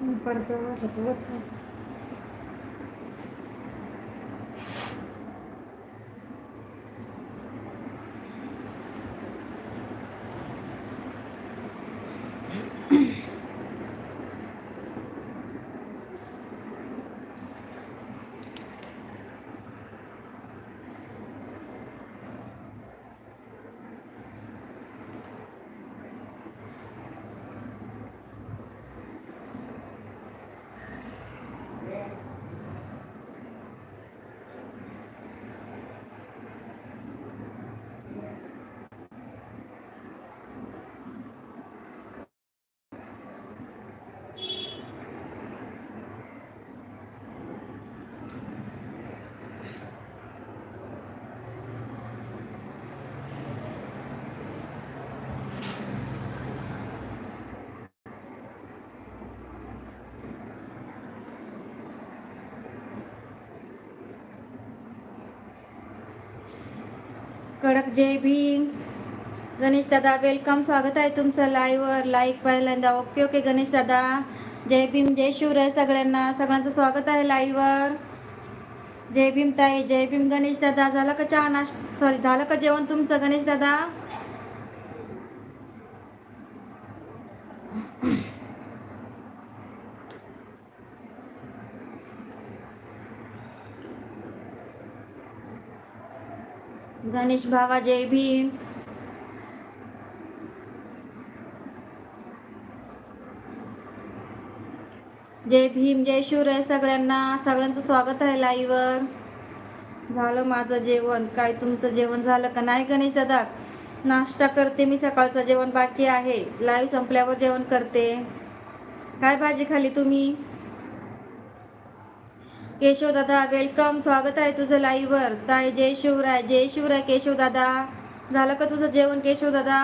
Ну, не продала. कडक जय भीम. गणेश दादा वेलकम स्वागत आहे तुमचं लाईव्हवर लाईक पहिल्यांदा ओके ओके गणेश दादा. जय भीम जय शिवराय सगळ्यांना. सगळ्यांचं स्वागत आहे लाईव्हवर जय भीम ताई जय भीम गणेश दादा. झालं का चहा नाश्ता? सॉरी झालं का जेवण तुमचं गणेश दादा? गणेश भावा जय भीम. जय भीम जय शिवराय सगळ्यांना. सगळ्यांचं स्वागत आहे लाईव्हवर झालं माझं जेवण. काय तुमचं जेवण झालं का? नाही गणेश दादा. नाश्ता करते मी सकाळचं जेवण बाकी आहे. लाईव्ह संपल्यावर जेवण करते. काय भाजी खाली तुम्ही? केशव दादा वेलकम स्वागत आहे तुझं लाईव्हवर ताई जय शिवराय. जय शिवराय केशव दादा. झालं का तुझं जेवण केशव दादा?